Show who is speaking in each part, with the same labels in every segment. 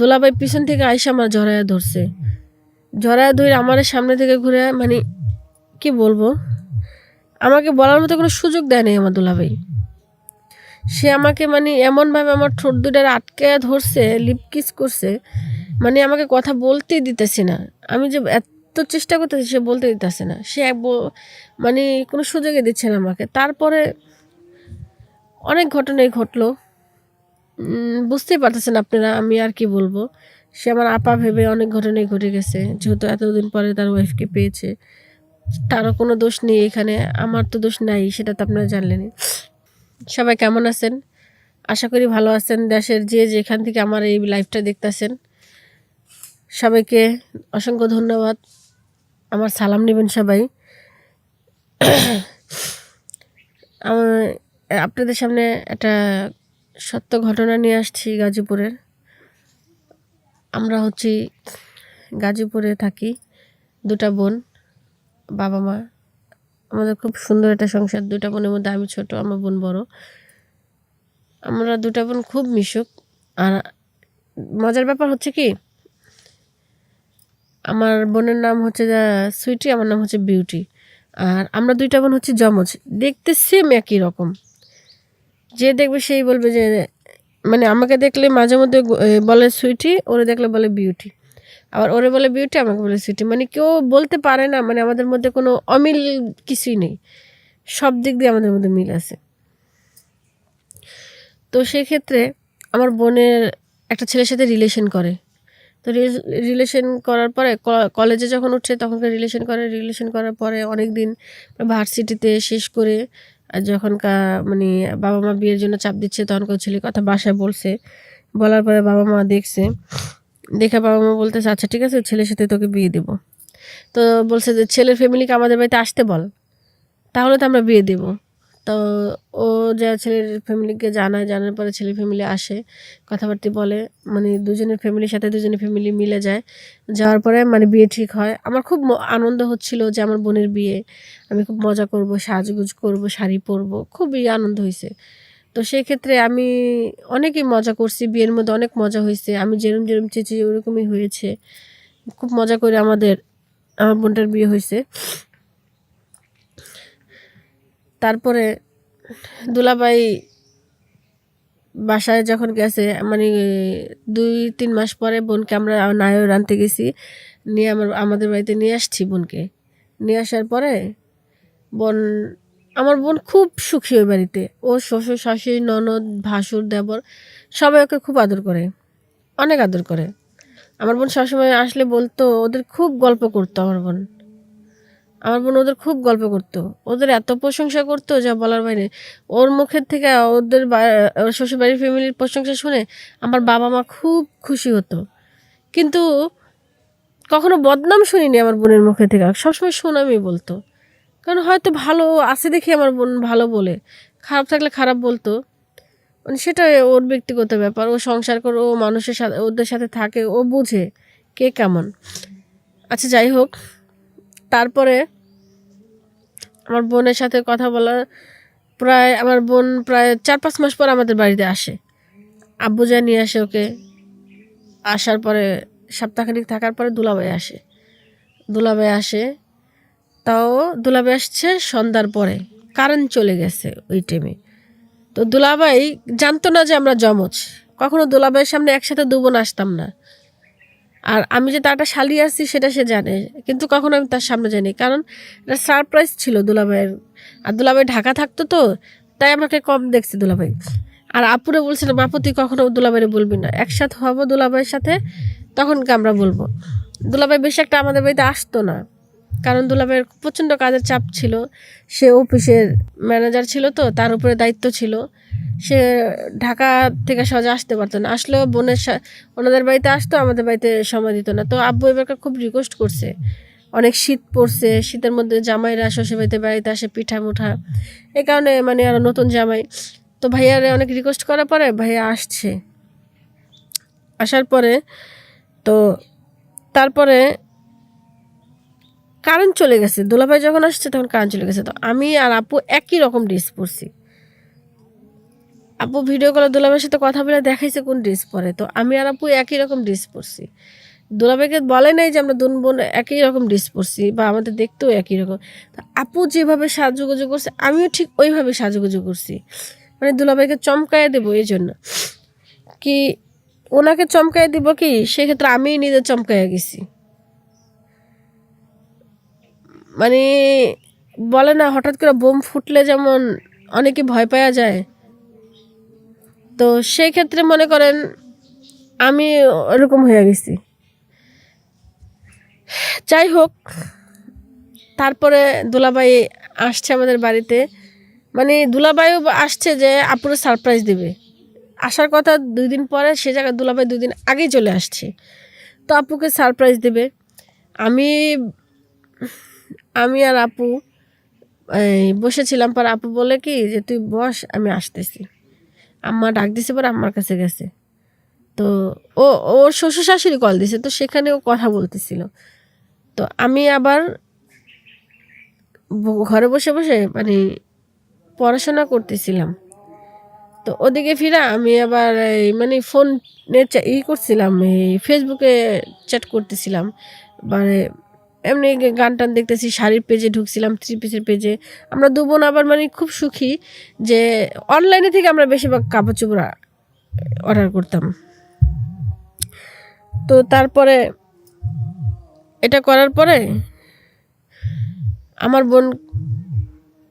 Speaker 1: দোলাভাই পিছন থেকে আইসা আমার জড়ায়া ধরছে। জড়ায়া ধরে আমার সামনে থেকে ঘুরে মানে কি বলব? আমাকে বলার মতো কোনো সুযোগ দেয় নাই আমার দুলাভাই। সে আমাকে মানে এমনভাবে আমার ঠোঁট দুটার আটকে ধরছে লিপ কিস করছে মানে আমাকে কথা বলতেই দিতেছে না। আমি যে এত চেষ্টা করতেছি সে বলতে দিতেছে না। সে এক মানে কোনো সুযোগই দিচ্ছে না আমাকে। তারপরে অনেক ঘটনাই ঘটলো। বুঝতেই পারতেছেন আপনারা আমি আর কি বলব। সে আমার আপা ভেবে অনেক ঘটনাই ঘটে গেছে, যেহেতু এতদিন পরে তার ওয়াইফকে পেয়েছে। তারও কোনো দোষ নেই এখানে, আমার তো দোষ নাই, সেটা তো আপনারা জানলেনই। সবাই কেমন আছেন? আশা করি ভালো আছেন, দেশের যে যেখান থেকে আমার এই লাইভটা দেখতেছেন। সবাইকে অসংখ্য ধন্যবাদ। আমার সালাম নেবেন সবাই। আপনাদের সামনে একটা সত্য ঘটনা নিয়ে আসছি গাজীপুরের। আমরা হচ্ছি গাজীপুরে থাকি, দুটা বোন, বাবা মা। আমাদের খুব সুন্দর একটা সংসার, দুটা বোনের মধ্যে আমি ছোট, আমার বোন বড়। আমরা দুটা বোন খুব মিশুক। আর মজার ব্যাপার হচ্ছে কি, আমার বোনের নাম হচ্ছে সুইটি, আমার নাম হচ্ছে বিউটি। আর আমরা দুইটা বোন হচ্ছে জমজ দেখতে সেম একই রকম। যে দেখবে সেই বলবে যে মানে আমাকে দেখলে মাঝে মধ্যে বলে সুইটি ওরে দেখলে বলে বিউটি আবার ওরে বলে বিউটি আমাকে বলে সুইটি মানে কেউ বলতে পারে না মানে আমাদের মধ্যে কোনো অমিল কিছুই নেই। সব দিক দিয়ে আমাদের মধ্যে মিল আছে। তো সেক্ষেত্রে আমার বোনের একটা ছেলের সাথে রিলেশন করে। তো রিলেশন করার পরে কলেজে যখন উঠছে তখনকার রিলেশন করে। রিলেশন করার পরে অনেক দিন ভার্সিটিতে শেষ করে যখন কা- মানে বাবা মা বিয়ের জন্য চাপ দিচ্ছে, তখন কেউ ছেলে কথা বাসায় বলছে। বলার পরে বাবা মা দেখছে, দেখে বাবা মা বলতেছে আচ্ছা ঠিক আছে, ছেলের সাথে তোকে বিয়ে দেবো। তো বলছে যে, ছেলের ফ্যামিলিকে আমাদের বাড়িতে আসতে বল, তাহলে তো আমরা বিয়ে দেবো। তো ও যা ছেলের ফ্যামিলিকে জানায়, জানার পরে ছেলের ফ্যামিলি আসে, কথাবার্তা বলে মানে দুজনের ফ্যামিলির সাথে দুজনের ফ্যামিলি মিলে যায়। যাওয়ার পরে মানে বিয়ে ঠিক হয়। আমার খুব আনন্দ হচ্ছিল যে আমার বোনের বিয়ে। আমি খুব মজা করব, সাজগুজ করব, শাড়ি পরবো, খুবই আনন্দ হয়েছে তো সেই ক্ষেত্রে আমি অনেকই মজা করছি, বিয়ের মধ্যে অনেক মজা হয়েছে আমি যেরম যেরম চেয়েছি ওরকমই হয়েছে। খুব মজা করে আমাদের, আমার বোনটার বিয়ে হয়েছে তারপরে দুলাভাই বাসায় যখন গেছে মানে দুই, তিন মাস পরে বোনকে আমরা নায়র আনতে গেছি। নিয়ে আমার, আমাদের বাড়িতে নিয়ে আসছি বোনকে। নিয়ে আসার পরে বোন, আমার বোন খুব সুখী ওই বাড়িতে। ও শ্বশুর, শাশুড়ি, ননদ, ভাসুর, দেবর সবাই ওকে খুব আদর করে, অনেক আদর করে। আমার বোন সবসময় আসলে বলতো, ওদের খুব গল্প করতো আমার বোন। আমার বোন ওদের খুব গল্প করতো। ওদের এত প্রশংসা করতো যা বলার বাইরে। ওর মুখের থেকে ওদের শ্বশুরবাড়ির ফ্যামিলির প্রশংসা শুনে আমার বাবা মা খুব খুশি হতো। কিন্তু কখনো বদনাম শুনিনি আমার বোনের মুখে থেকে। সবসময় সুনামই বলতো। কারণ হয়তো ভালো আছে দেখে আমার বোন ভালো বলে। খারাপ থাকলে খারাপ বলতো। মানে সেটা ওর ব্যক্তিগত ব্যাপার। ও সংসার করে, ও মানুষের সাথে, ওদের সাথে থাকে, ও বুঝে কে কেমন। আচ্ছা যাই হোক। তারপরে আমার বোনের সাথে কথা বলা প্রায়, আমার বোন প্রায় চার পাঁচ মাস পর আমাদের বাড়িতে আসে। আব্বু যা নিয়ে আসে ওকে। আসার পরে সপ্তাহখানিক থাকার পরে দুলাভাই আসে। দুলাভাই আসে, তাও দুলাভাই আসছে সন্ধ্যার পরে। কারেন্ট চলে গেছে ওই টাইমে তো দুলাভাই জানতো না যে আমরা জমজ কখনো দুলাভাইয়ের সামনে একসাথে দু বোন আসতাম না। আর আমি যে তারটা সালিয়ে আসছি সেটা সে জানে। কিন্তু কখনো আমি তার সামনে জানি কারণ এটা সারপ্রাইজ ছিল দুলাভাইয়ের। আর দুলাভাই ঢাকা থাকতো তো, তাই আমাকে কম দেখছে দুলাভাই। আর আপুরে বলছিল, বাপু, তুই কখনো দুলাভাইরে বলবি না। একসাথে হব দুলাভাইয়ের সাথে তখনকে আমরা বলব? দুলাভাই বেশি একটা আমাদের বাড়িতে আসতো না। কারণ দুলাভাইয়ের প্রচণ্ড কাজের চাপ ছিল। সে অফিসের ম্যানেজার ছিল তো, তার উপরে দায়িত্ব ছিল। সে ঢাকা থেকে সহজে আসতে পারতো না। আসলেও বোনের ওনাদের বাড়িতে আসতো, আমাদের বাড়িতে সময় দিত না। তো আব্বু এবার খুব রিকোয়েস্ট করছে। অনেক শীত পড়ছে, শীতের মধ্যে জামাইরা শ্বশুর বাড়িতে বাড়িতে আসে, পিঠা মুঠা। এই কারণে মানে আরও নতুন জামাই। তো ভাইয়ারে অনেক রিকোয়েস্ট করার পরে ভাইয়া আসছে। আসার পরে তো, তারপরে কারেন্ট চলে গেছে, দোলাভাই যখন আসছে তখন কারেন্ট চলে গেছে। তো আমি আর আপু একই রকম ড্রেস পরছি। আপু ভিডিও কলে দুলাভাইয়ের সাথে কথা বলে দেখাইছে কোন ড্রেস পরে। তো আমি আর আপু একই রকম ড্রেস পরছি। দুলাভাইকে বলে নাই যে আমরা দুন বোন একই রকম ড্রেস পরছি বা আমাদের দেখতেও একই রকম। আপু যেভাবে সাজুগুজু করছে, আমিও ঠিক ওইভাবে সাজুগুজু করছি। মানে দুলাভাইকে চমকায় দেবো এই জন্য। কি ওনাকে চমকায় দিব কি? সেক্ষেত্রে আমি নিজে চমকায় গেছি। মানে বলে না, হঠাৎ করে বোম ফুটলে যেমন অনেকে ভয় পাওয়া যায়। তো সেই ক্ষেত্রে মনে করেন আমি ওরকম হয়ে গেছি। যাই হোক, তারপরে দুলাবাই আসছে আমাদের বাড়িতে। মানে দুলাবাইও আসছে যে আপুরে সারপ্রাইজ দেবে। আসার কথা দুই দিন পরে সে জায়গায় দুলাভাই দুদিন আগেই চলে আসছে। তো আপুকে সারপ্রাইজ দেবে। আমি আমি আর আপু বসেছিলাম পর আপু বলে কি যে, তুই বস, আমি আসতেছি। আম্মা ডাক দিছে পর আম্মার কাছে গেছে। তো ও, ওর শ্বশুর শাশুড়ি কল দিছে, তো সেখানে ও কথা বলতেছিল। তো আমি আবার ঘরে বসে বসে মানে পড়াশোনা করতেছিলাম। তো ওদিকে ফিরা আমি আবার এই মানে ফোন ই করছিলাম, এই ফেসবুকে চ্যাট করতেছিলাম। মানে এমনি গান টান দেখতেছি, শাড়ির পেজে ঢুকছিলাম, থ্রি পিসের পেজে। আমরা দু বোন আবার মানে খুব সুখী যে অনলাইনে থেকে আমরা বেশিরভাগ কাপড় চোপড় অর্ডার করতাম। তো তারপরে এটা করার পরে আমার বোন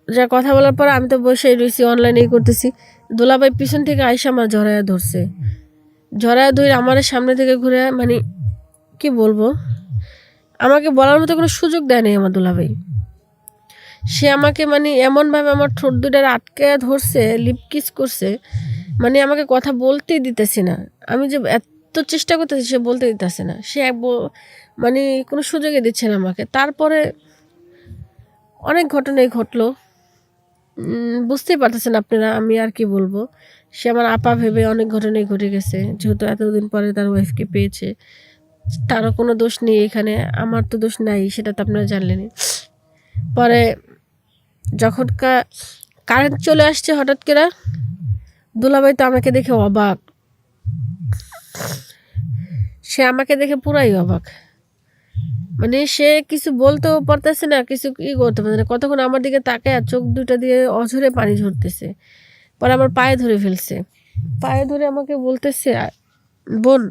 Speaker 1: যা কথা বলার পরে আমি তো বসে রয়েছি অনলাইনেই করতেছি। দোলাবাই পিছন থেকে আইসা আমার ঝরায়া ধরছে। ঝরায়া ধরে আমার সামনে থেকে ঘুরে মানে কি বলব? আমাকে বলার মতো কোনো সুযোগ দেয় নাই আমার দুলাভাই সে আমাকে মানে এমনভাবে আমার ঠোঁট দুটার আটকে ধরছে লিপ কিস করছে মানে আমাকে কথা বলতেই দিতেছে না। আমি যে এত চেষ্টা করতেছি সে বলতে দিতেছে না। সে এক মানে কোনো সুযোগই দিচ্ছে না আমাকে। তারপরে অনেক ঘটনাই ঘটলো। বুঝতেই পারতেছেন আপনারা আমি আর কি বলব। সে আমার আপা ভেবে অনেক ঘটনাই ঘটে গেছে, যেহেতু এতদিন পরে তার ওয়াইফকে পেয়েছে। তারও কোনো দোষ নেই এখানে, আমার তো দোষ নাই, সেটা তো আপনারা জানলেনই। পরে যখন কারেন্ট চলে আসছে হঠাৎ করে, দুলাভাই তো আমাকে দেখে অবাক। সে আমাকে দেখে পুরাই অবাক। মানে সে কিছু বলতেও পারতেছে না, কিছু ই করতে পারছে না। কতক্ষণ আমার দিকে তাকে চোখ দুটা দিয়ে অঝরে পানি ঝরতেছে। পরে আমার পায়ে ধরে ফেলছে। পায়ে ধরে আমাকে বলতেছে বোন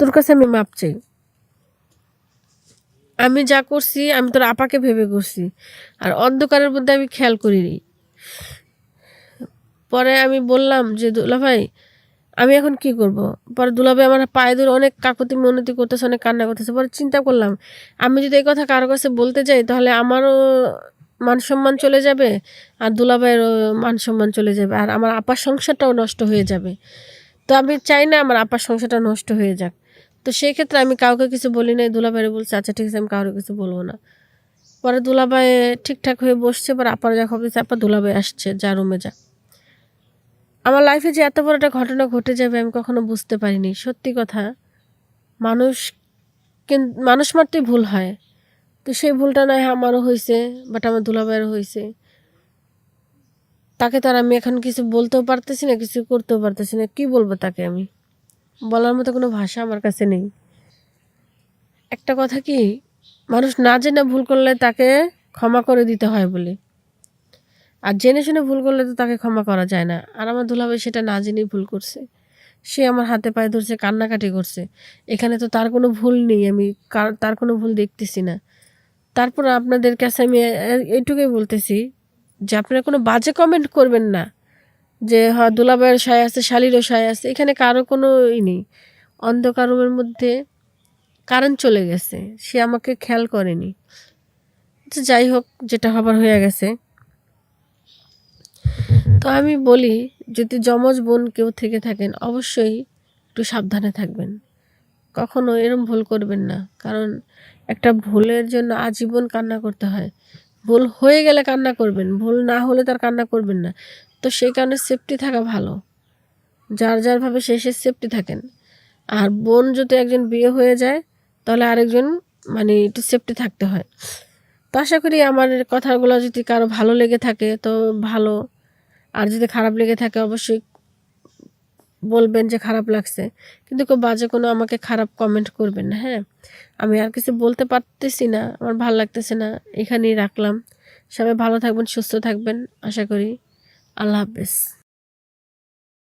Speaker 1: তোর কাছে আমি মাপ চাই। আমি যা করছি, আমি তোর আপাকে ভেবে করছি। আর অন্ধকারের মধ্যে আমি খেয়াল করিনি। পরে আমি বললাম যে, দুলা ভাই, আমি এখন কি করব? পরে দুলাভাই আমার পায়ে ধরে অনেক কাকুতি মিনতি করতেছে, অনেক কান্না করতেছে। পরে চিন্তা করলাম, আমি যদি এই কথা কারও কাছে বলতে যাই, তাহলে আমারও মান সম্মান চলে যাবে আর দুলাভাইয়েরও মান সম্মান চলে যাবে আর আমার আপার সংসারটাও নষ্ট হয়ে যাবে। তো আমি চাই না আমার আপার সংসারটা নষ্ট হয়ে যাক। তো সেই ক্ষেত্রে আমি কাউকে কিছু বলি নাই, দুলাভাইরে বলছি আচ্ছা ঠিক আছে, আমি কাউকে কিছু বলব না। পরে দুলাভাই ঠিকঠাক হয়ে বসছে, পরে আপার যা খবর আপা দুলাভাই আসছে, যা রুমে যা। আমার লাইফে যে এত বড় একটা ঘটনা ঘটে যাবে, আমি কখনো বুঝতে পারিনি। সত্যি কথা, মানুষ মানুষ মারতেই ভুল হয়। তো সেই ভুলটা নয় আমারও হয়েছে বাট আমার দুলাভাইয়েরও হয়েছে তাকে তো আর আমি এখন কিছু বলতেও পারতেছি না, কিছু করতেও পারতেছি না, কি বলব তাকে আমি? বলার মতো কোনো ভাষা আমার কাছে নেই। একটা কথা কি, মানুষ না জেনে ভুল করলে তাকে ক্ষমা করে দিতে হয় বলে। আর জেনে শুনে ভুল করলে তো তাকে ক্ষমা করা যায় না। আর আমার দুলাভাই সেটা না জেনেই ভুল করছে। সে আমার হাতে পায়ে ধরছে, কান্নাকাটি করছে। এখানে তো তার কোনো ভুল নেই, আমি তার কোনো ভুল দেখতেছি না। তারপর আপনাদের কাছে আমি এইটুকুই বলতেছি যে আপনারা কোনো বাজে কমেন্ট করবেন না। যে হ্যাঁ দুলাভাইয়ের সায় আছে, শালিরও সায় আছে, এখানে কারও কোনো ই নেই। অন্ধকার রুমের মধ্যে কারেন্ট চলে গেছে, সে আমাকে খেয়াল করেনি। তো যাই হোক, যেটা হবার হয়ে গেছে। তো আমি বলি, যদি যমজ বোন কেউ থেকে থাকেন, অবশ্যই একটু সাবধানে থাকবেন। কখনো এরম ভুল করবেন না, কারণ একটা ভুলের জন্য আজীবন কান্না করতে হয়। ভুল হয়ে গেলে কান্না করবেন, ভুল না হলে তার কান্না করবেন না। তো সেই কারণে সেফটি থাকা ভালো। যার যার ভাবে শেষে সেফটি থাকেন। আর বোন যদি একজন বিয়ে হয়ে যায়, তাহলে আরেকজন মানে একটু সেফটি থাকতে হয়। তো আশা করি আমার কথাগুলো যদি কারও ভালো লেগে থাকে, তো ভালো। আর যদি খারাপ লেগে থাকে, অবশ্যই বলবেন যে খারাপ লাগছে। কিন্তু কেউ বাজে কোনো আমাকে খারাপ কমেন্ট করবেন না হ্যাঁ? আমি আর কিছু বলতে পারতেছি না, আমার ভালো লাগতেছে না, এখানেই রাখলাম। সবাই ভালো থাকবেন, সুস্থ থাকবেন, আশা করি। আল্লাহ হাফেজ